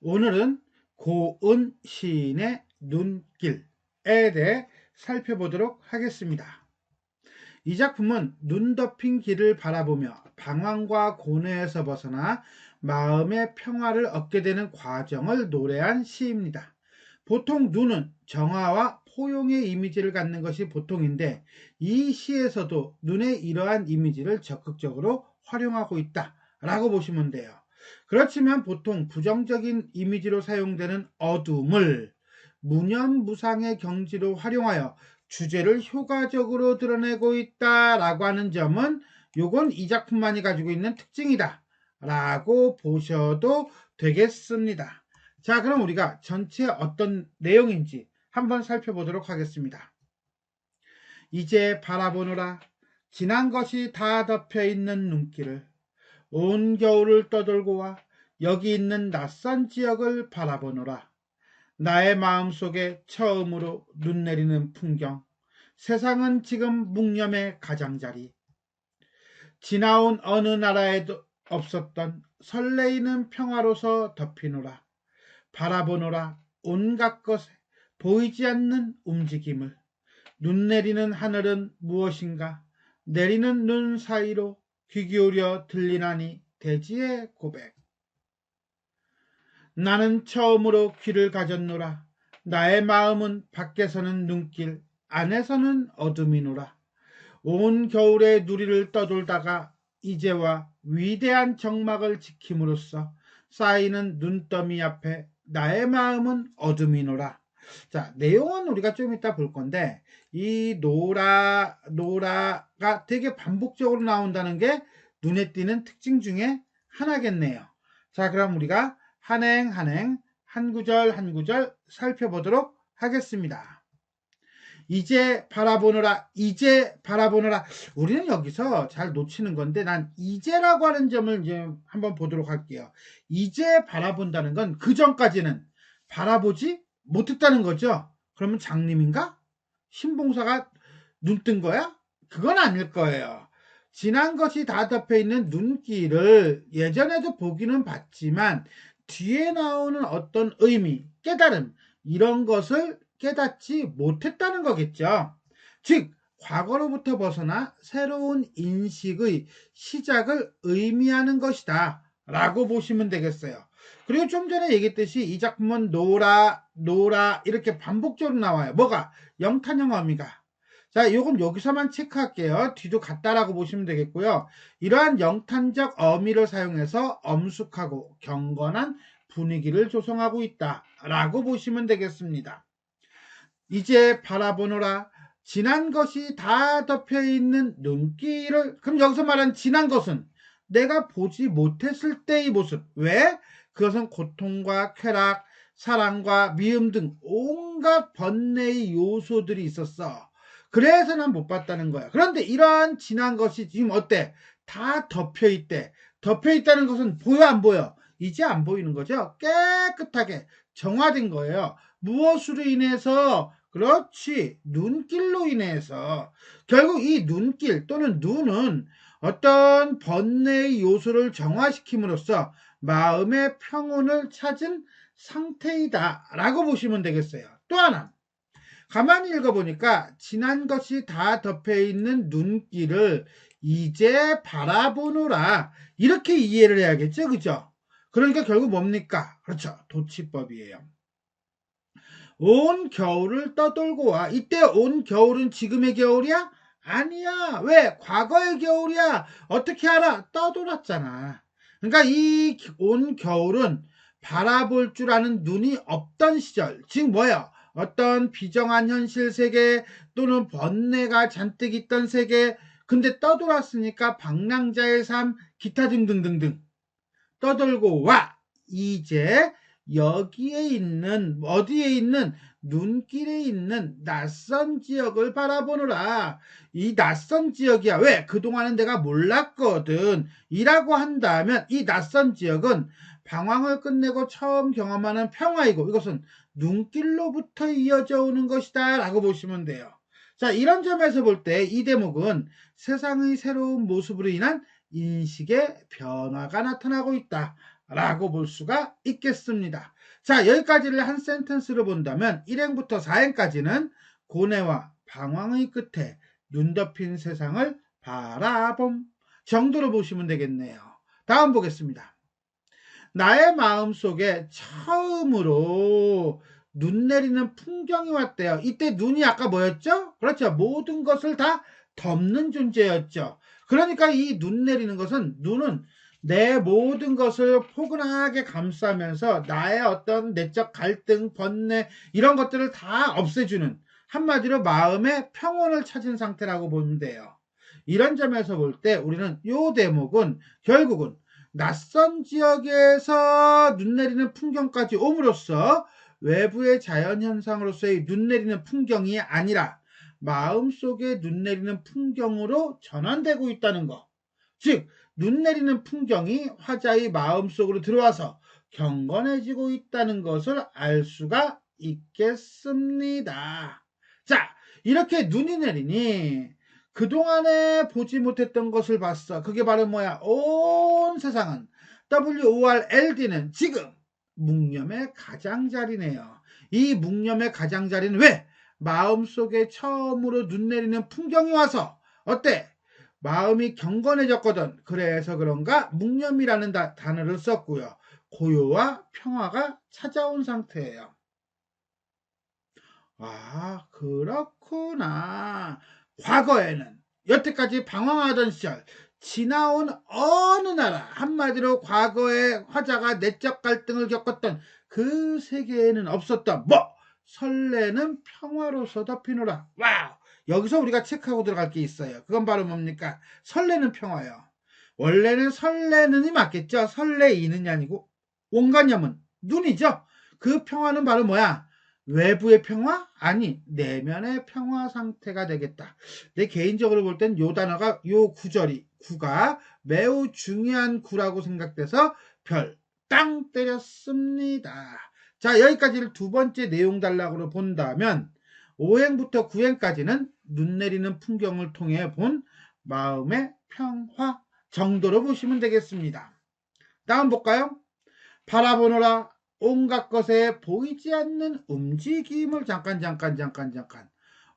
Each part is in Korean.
오늘은 고은 시인의 눈길에 대해 살펴보도록 하겠습니다. 이 작품은 눈 덮인 길을 바라보며 방황과 고뇌에서 벗어나 마음의 평화를 얻게 되는 과정을 노래한 시입니다. 보통 눈은 정화와 포용의 이미지를 갖는 것이 보통인데 이 시에서도 눈의 이러한 이미지를 적극적으로 활용하고 있다 라고 보시면 돼요. 그렇지만 보통 부정적인 이미지로 사용되는 어둠을 무념무상의 경지로 활용하여 주제를 효과적으로 드러내고 있다라고 하는 점은 요건 이 작품만이 가지고 있는 특징이다 라고 보셔도 되겠습니다. 자 그럼 우리가 전체 어떤 내용인지 한번 살펴보도록 하겠습니다. 이제 바라보노라 지난 것이 다 덮여 있는 눈길을 온 겨울을 떠돌고 와 여기 있는 낯선 지역을 바라보노라. 나의 마음속에 처음으로 눈 내리는 풍경. 세상은 지금 묵념의 가장자리. 지나온 어느 나라에도 없었던 설레이는 평화로서 덮이노라. 바라보노라 온갖 것에 보이지 않는 움직임을. 눈 내리는 하늘은 무엇인가? 내리는 눈 사이로 귀 기울여 들리나니 대지의 고백. 나는 처음으로 귀를 가졌노라. 나의 마음은 밖에서는 눈길, 안에서는 어둠이노라. 온 겨울의 누리를 떠돌다가 이제와 위대한 정막을 지킴으로써 쌓이는 눈더미 앞에 나의 마음은 어둠이노라. 자, 내용은 우리가 좀 이따 볼 건데, 이 노라, 노라 가 되게 반복적으로 나온다는 게 눈에 띄는 특징 중에 하나겠네요. 자, 그럼 우리가 한행, 한행, 한 구절, 한 구절 살펴보도록 하겠습니다. 이제 바라보느라, 이제 바라보느라. 우리는 여기서 잘 놓치는 건데, 난 이제라고 하는 점을 이제 한번 보도록 할게요. 이제 바라본다는 건 그 전까지는 바라보지 못했다는 거죠. 그러면 장님인가? 신봉사가 눈 뜬 거야? 그건 아닐 거예요. 지난 것이 다 덮여 있는 눈길을 예전에도 보기는 봤지만 뒤에 나오는 어떤 의미, 깨달음, 이런 것을 깨닫지 못했다는 거겠죠. 즉, 과거로부터 벗어나 새로운 인식의 시작을 의미하는 것이다. 라고 보시면 되겠어요. 그리고 좀 전에 얘기했듯이 이 작품은 노라, 노라 이렇게 반복적으로 나와요. 뭐가? 어미가. 자, 요건 여기서만 체크할게요. 뒤도 같다라고 보시면 되겠고요. 이러한 영탄적 어미를 사용해서 엄숙하고 경건한 분위기를 조성하고 있다라고 보시면 되겠습니다. 이제 바라보노라. 지난 것이 다 덮여 있는 눈길을 그럼 여기서 말한 지난 것은 내가 보지 못했을 때의 모습. 왜? 그것은 고통과 쾌락, 사랑과 미움 등 온갖 번뇌의 요소들이 있었어. 그래서 난 못 봤다는 거야. 그런데 이러한 지난 것이 지금 어때? 다 덮여 있대. 덮여 있다는 것은 보여 안 보여? 이제 안 보이는 거죠. 깨끗하게 정화된 거예요. 무엇으로 인해서 그렇지 눈길로 인해서 결국 이 눈길 또는 눈은 어떤 번뇌의 요소를 정화시킴으로써 마음의 평온을 찾은 상태이다 라고 보시면 되겠어요. 또 하나 가만히 읽어보니까 지난 것이 다 덮여있는 눈길을 이제 바라보노라. 이렇게 이해를 해야겠죠? 그죠? 그러니까 결국 뭡니까? 그렇죠. 도치법이에요. 온 겨울을 떠돌고 와. 이때 온 겨울은 지금의 겨울이야? 아니야. 왜? 과거의 겨울이야. 어떻게 알아? 떠돌았잖아. 그러니까 이 온 겨울은 바라볼 줄 아는 눈이 없던 시절. 즉 뭐야 어떤 비정한 현실 세계 또는 번뇌가 잔뜩 있던 세계 근데 떠돌았으니까 방랑자의 삶 기타 등등등등. 떠돌고 와! 이제 여기에 있는 어디에 있는 눈길에 있는 낯선 지역을 바라보느라. 이 낯선 지역이야. 왜? 그동안은 내가 몰랐거든. 이라고 한다면 이 낯선 지역은 방황을 끝내고 처음 경험하는 평화이고 이것은 눈길로부터 이어져 오는 것이다 라고 보시면 돼요. 자 이런 점에서 볼 때 이 대목은 세상의 새로운 모습으로 인한 인식의 변화가 나타나고 있다 라고 볼 수가 있겠습니다. 자, 여기까지를 한 센텐스로 본다면 1행부터 4행까지는 고뇌와 방황의 끝에 눈 덮인 세상을 바라봄 정도로 보시면 되겠네요. 다음 보겠습니다. 나의 마음 속에 처음으로 눈 내리는 풍경이 왔대요. 이때 눈이 아까 뭐였죠? 그렇죠. 모든 것을 다 덮는 존재였죠. 그러니까 이 눈 내리는 것은 눈은 내 모든 것을 포근하게 감싸면서 나의 어떤 내적 갈등, 번뇌 이런 것들을 다 없애주는 한마디로 마음의 평온을 찾은 상태라고 보면 돼요. 이런 점에서 볼 때 우리는 이 대목은 결국은 낯선 지역에서 눈 내리는 풍경까지 옴으로써 외부의 자연현상으로서의 눈 내리는 풍경이 아니라 마음속에 눈 내리는 풍경으로 전환되고 있다는 것. 즉, 눈 내리는 풍경이 화자의 마음속으로 들어와서 경건해지고 있다는 것을 알 수가 있겠습니다. 자, 이렇게 눈이 내리니 그동안에 보지 못했던 것을 봤어. 그게 바로 뭐야? 온 세상은 WORLD는 지금 묵념의 가장자리네요. 이 묵념의 가장자리는 왜? 마음속에 처음으로 눈 내리는 풍경이 와서 어때? 마음이 경건해졌거든. 그래서 그런가 묵념이라는 다, 단어를 썼고요. 고요와 평화가 찾아온 상태예요. 아, 그렇구나. 과거에는 여태까지 방황하던 시절 지나온 어느 나라 한마디로 과거에 화자가 내적 갈등을 겪었던 그 세계에는 없었던 뭐 설레는 평화로 서 덮이노라. 와우. 여기서 우리가 체크하고 들어갈 게 있어요. 그건 바로 뭡니까? 설레는 평화요. 원래는 설레는이 맞겠죠. 설레이는이 아니고 온간염은 눈이죠. 그 평화는 바로 뭐야? 외부의 평화? 아니, 내면의 평화 상태가 되겠다. 내 개인적으로 볼 땐 요 단어가, 요 구절이, 구가 매우 중요한 구라고 생각돼서 별, 땅 때렸습니다. 자, 여기까지를 두 번째 내용 단락으로 본다면, 5행부터 9행까지는 눈 내리는 풍경을 통해 본 마음의 평화 정도로 보시면 되겠습니다. 다음 볼까요? 바라보노라 온갖 것에 보이지 않는 움직임을 잠깐 잠깐 잠깐 잠깐.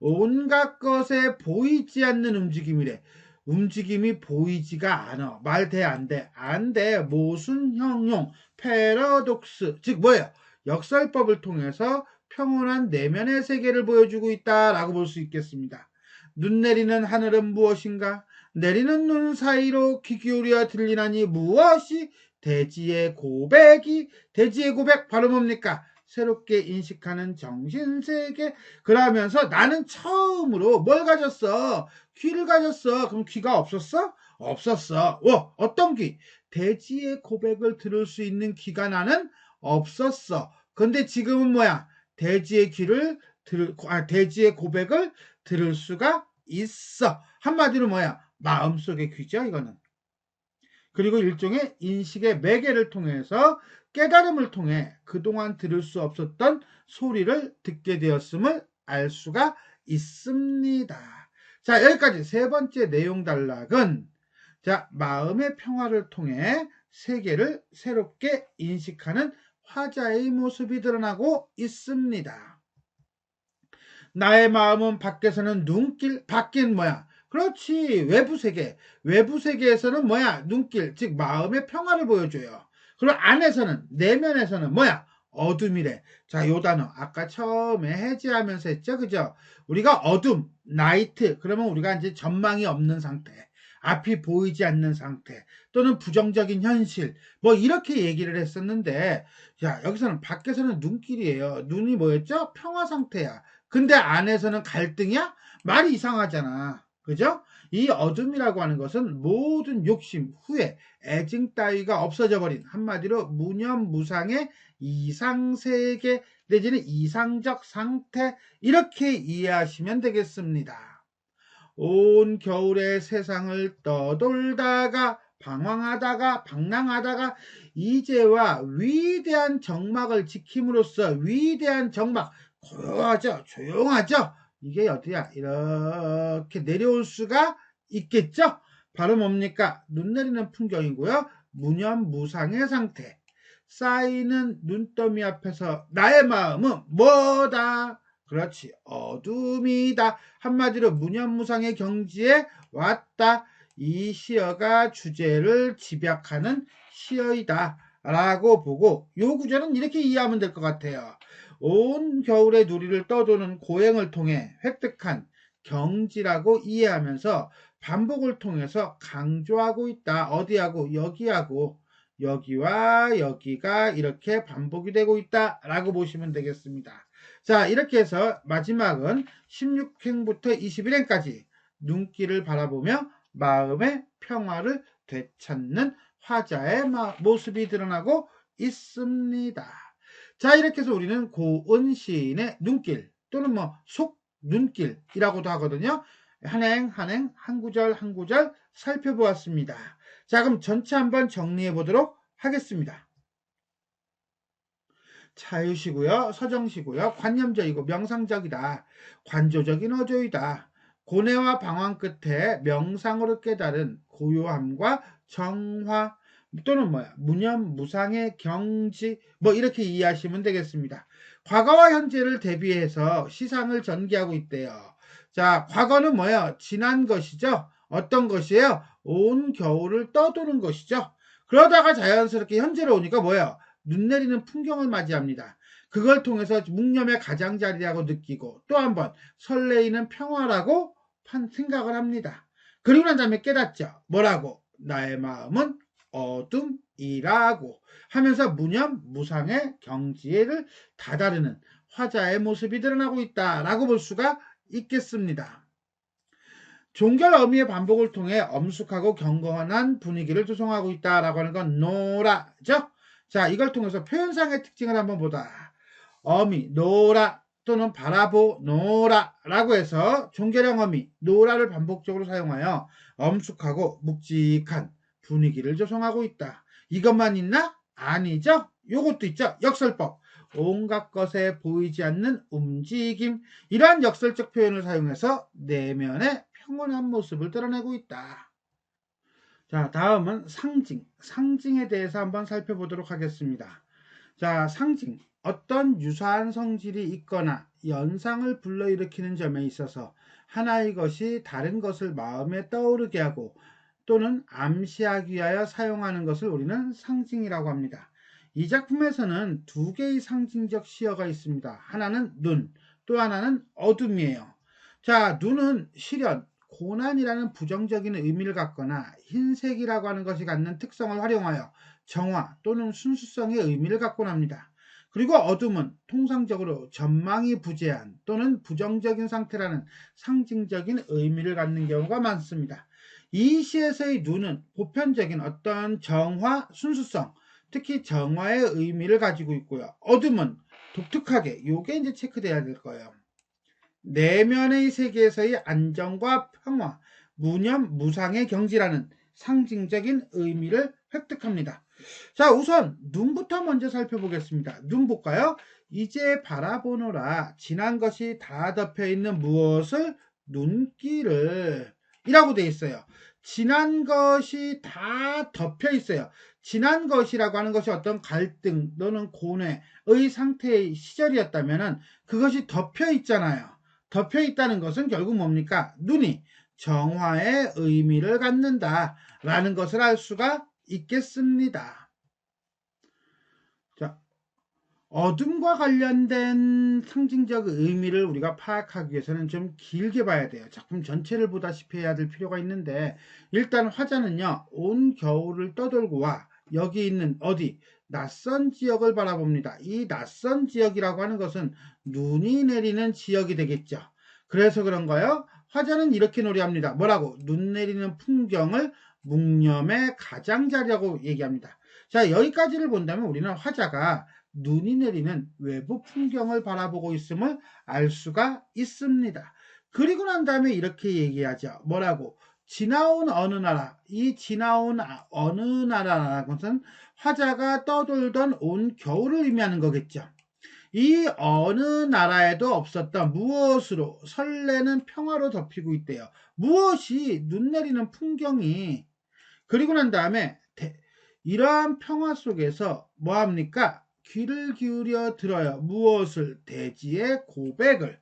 온갖 것에 보이지 않는 움직임이래. 움직임이 보이지가 않아. 말 돼 안 돼. 안 돼. 모순 형용. 패러독스. 즉 뭐예요? 역설법을 통해서 평온한 내면의 세계를 보여주고 있다라고 볼 수 있겠습니다. 눈 내리는 하늘은 무엇인가? 내리는 눈 사이로 귀 기울여 들리나니 무엇이 대지의 고백이 대지의 고백 바로 뭡니까? 새롭게 인식하는 정신세계 그러면서 나는 처음으로 뭘 가졌어? 귀를 가졌어. 그럼 귀가 없었어? 없었어. 어, 어떤 귀? 대지의 고백을 들을 수 있는 귀가 나는 없었어. 근데 지금은 뭐야? 대지의 귀를 들, 아, 대지의 고백을 들을 수가 있어. 한마디로 뭐야? 마음속의 귀죠, 이거는. 그리고 일종의 인식의 매개를 통해서 깨달음을 통해 그동안 들을 수 없었던 소리를 듣게 되었음을 알 수가 있습니다. 자, 여기까지 세 번째 내용 단락은 자, 마음의 평화를 통해 세계를 새롭게 인식하는 화자의 모습이 드러나고 있습니다. 나의 마음은 밖에서는 눈길, 밖인 뭐야? 그렇지. 외부 세계. 외부 세계에서는 뭐야? 눈길, 즉 마음의 평화를 보여줘요. 그리고 안에서는 내면에서는 뭐야? 어둠이래. 자, 요 단어 아까 처음에 해제하면서 했죠. 그죠? 우리가 어둠, 나이트. 그러면 우리가 이제 전망이 없는 상태. 앞이 보이지 않는 상태 또는 부정적인 현실 뭐 이렇게 얘기를 했었는데 야 여기서는 밖에서는 눈길이에요 눈이 뭐였죠 평화 상태야 근데 안에서는 갈등이야 말이 이상하잖아 그죠? 이 어둠이라고 하는 것은 모든 욕심, 후회, 애증 따위가 없어져 버린 한마디로 무념무상의 이상세계 내지는 이상적 상태 이렇게 이해하시면 되겠습니다. 온 겨울의 세상을 떠돌다가 방황하다가 방랑하다가 이제와 위대한 정막을 지킴으로써 위대한 정막 고요하죠 조용하죠 이게 어디야? 이렇게 내려올 수가 있겠죠? 바로 뭡니까? 눈 내리는 풍경이고요. 무념무상의 상태. 쌓이는 눈더미 앞에서 나의 마음은 뭐다? 그렇지 어둠이다. 한마디로 무념무상의 경지에 왔다. 이 시어가 주제를 집약하는 시어이다. 라고 보고 요 구절은 이렇게 이해하면 될 것 같아요. 온 겨울의 누리를 떠도는 고행을 통해 획득한 경지라고 이해하면서 반복을 통해서 강조하고 있다. 어디하고 여기하고 여기와 여기가 이렇게 반복이 되고 있다. 라고 보시면 되겠습니다. 자 이렇게 해서 마지막은 16행부터 21행까지 눈길을 바라보며 마음의 평화를 되찾는 화자의 모습이 드러나고 있습니다. 자 이렇게 해서 우리는 고은 시인의 눈길 또는 뭐 속 눈길이라고도 하거든요. 한행 한행 한 구절 한 구절 살펴보았습니다. 자 그럼 전체 한번 정리해 보도록 하겠습니다. 자유시고요. 서정시고요. 관념적이고 명상적이다. 관조적인 어조이다. 고뇌와 방황 끝에 명상으로 깨달은 고요함과 정화 또는 뭐야 무념 무상의 경지 뭐 이렇게 이해하시면 되겠습니다. 과거와 현재를 대비해서 시상을 전개하고 있대요. 자 과거는 뭐야 지난 것이죠. 어떤 것이에요? 온 겨울을 떠도는 것이죠. 그러다가 자연스럽게 현재로 오니까 뭐예요? 눈 내리는 풍경을 맞이합니다. 그걸 통해서 묵념의 가장자리라고 느끼고 또 한 번 설레이는 평화라고 생각을 합니다. 그리고 난 다음에 깨닫죠. 뭐라고? 나의 마음은 어둠이라고 하면서 무념, 무상의 경지를 다다르는 화자의 모습이 드러나고 있다라고 볼 수가 있겠습니다. 종결 어미의 반복을 통해 엄숙하고 경건한 분위기를 조성하고 있다라고 하는 건 노라죠. 자, 이걸 통해서 표현상의 특징을 한번 보다. 어미, 노라 또는 바라보 노라 라고 해서 종결형 어미, 노라를 반복적으로 사용하여 엄숙하고 묵직한 분위기를 조성하고 있다. 이것만 있나? 아니죠. 요것도 있죠. 역설법. 온갖 것에 보이지 않는 움직임. 이러한 역설적 표현을 사용해서 내면의 평온한 모습을 드러내고 있다. 자, 다음은 상징. 상징에 대해서 한번 살펴보도록 하겠습니다. 자, 상징. 어떤 유사한 성질이 있거나 연상을 불러일으키는 점에 있어서 하나의 것이 다른 것을 마음에 떠오르게 하고 또는 암시하기 위하여 사용하는 것을 우리는 상징이라고 합니다. 이 작품에서는 두 개의 상징적 시어가 있습니다. 하나는 눈, 또 하나는 어둠이에요. 자, 눈은 시련, 고난이라는 부정적인 의미를 갖거나 흰색이라고 하는 것이 갖는 특성을 활용하여 정화 또는 순수성의 의미를 갖곤 합니다. 그리고 어둠은 통상적으로 전망이 부재한 또는 부정적인 상태라는 상징적인 의미를 갖는 경우가 많습니다. 이 시에서의 눈은 보편적인 어떤 정화, 순수성, 특히 정화의 의미를 가지고 있고요. 어둠은 독특하게, 요게 이제 체크돼야 될 거예요. 내면의 세계에서의 안정과 평화, 무념, 무상의 경지라는 상징적인 의미를 획득합니다. 자, 우선 눈부터 먼저 살펴보겠습니다. 눈 볼까요? 이제 바라보노라 지난 것이 다 덮여 있는 무엇을 눈길을 이라고 되어 있어요. 지난 것이 다 덮여 있어요. 지난 것이라고 하는 것이 어떤 갈등 또는 고뇌의 상태의 시절이었다면 그것이 덮여 있잖아요. 덮여 있다는 것은 결국 뭡니까? 눈이 정화의 의미를 갖는다라는 것을 알 수가 있겠습니다. 자, 어둠과 관련된 상징적 의미를 우리가 파악하기 위해서는 좀 길게 봐야 돼요. 작품 전체를 보다시피 해야 될 필요가 있는데 일단 화자는요. 온 겨울을 떠돌고 와 여기 있는 어디 낯선 지역을 바라봅니다. 이 낯선 지역이라고 하는 것은 눈이 내리는 지역이 되겠죠. 그래서 그런가요? 화자는 이렇게 노래합니다. 뭐라고? 눈 내리는 풍경을 묵념의 가장자리라고 얘기합니다. 자, 여기까지를 본다면 우리는 화자가 눈이 내리는 외부 풍경을 바라보고 있음을 알 수가 있습니다. 그리고 난 다음에 이렇게 얘기하죠. 뭐라고? 지나온 어느 나라, 이 지나온 어느 나라라는 것은 화자가 떠돌던 온 겨울을 의미하는 거겠죠. 이 어느 나라에도 없었던 무엇으로 설레는 평화로 덮이고 있대요. 무엇이 눈 내리는 풍경이 그리고 난 다음에 이러한 평화 속에서 뭐합니까? 귀를 기울여 들어요. 무엇을? 대지의 고백을.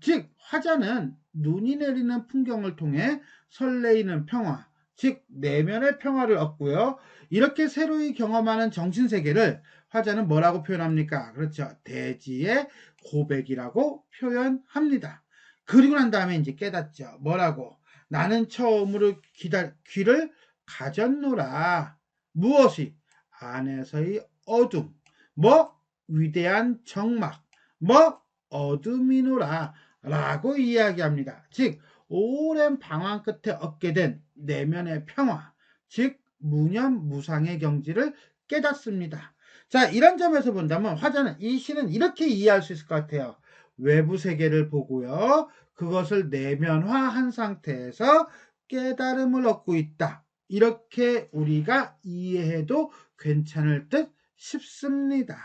즉 화자는 눈이 내리는 풍경을 통해 설레이는 평화, 즉 내면의 평화를 얻고요. 이렇게 새로이 경험하는 정신세계를 화자는 뭐라고 표현합니까? 그렇죠. 대지의 고백이라고 표현합니다. 그리고 난 다음에 이제 깨닫죠. 뭐라고? 나는 처음으로 기다, 귀를 가졌노라. 무엇이? 안에서의 어둠. 뭐? 위대한 정막. 뭐? 어둠이노라. 라고 이야기합니다. 즉, 오랜 방황 끝에 얻게 된 내면의 평화. 즉, 무념 무상의 경지를 깨닫습니다. 자, 이런 점에서 본다면 화자는 이 시는 이렇게 이해할 수 있을 것 같아요. 외부 세계를 보고요. 그것을 내면화한 상태에서 깨달음을 얻고 있다. 이렇게 우리가 이해해도 괜찮을 듯 싶습니다.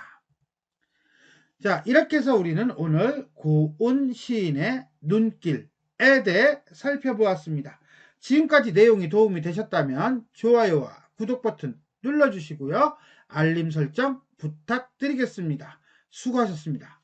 자, 이렇게 해서 우리는 오늘 고운 시인의 눈길에 대해 살펴보았습니다. 지금까지 내용이 도움이 되셨다면 좋아요와 구독 버튼 눌러주시고요. 알림 설정 부탁드리겠습니다. 수고하셨습니다.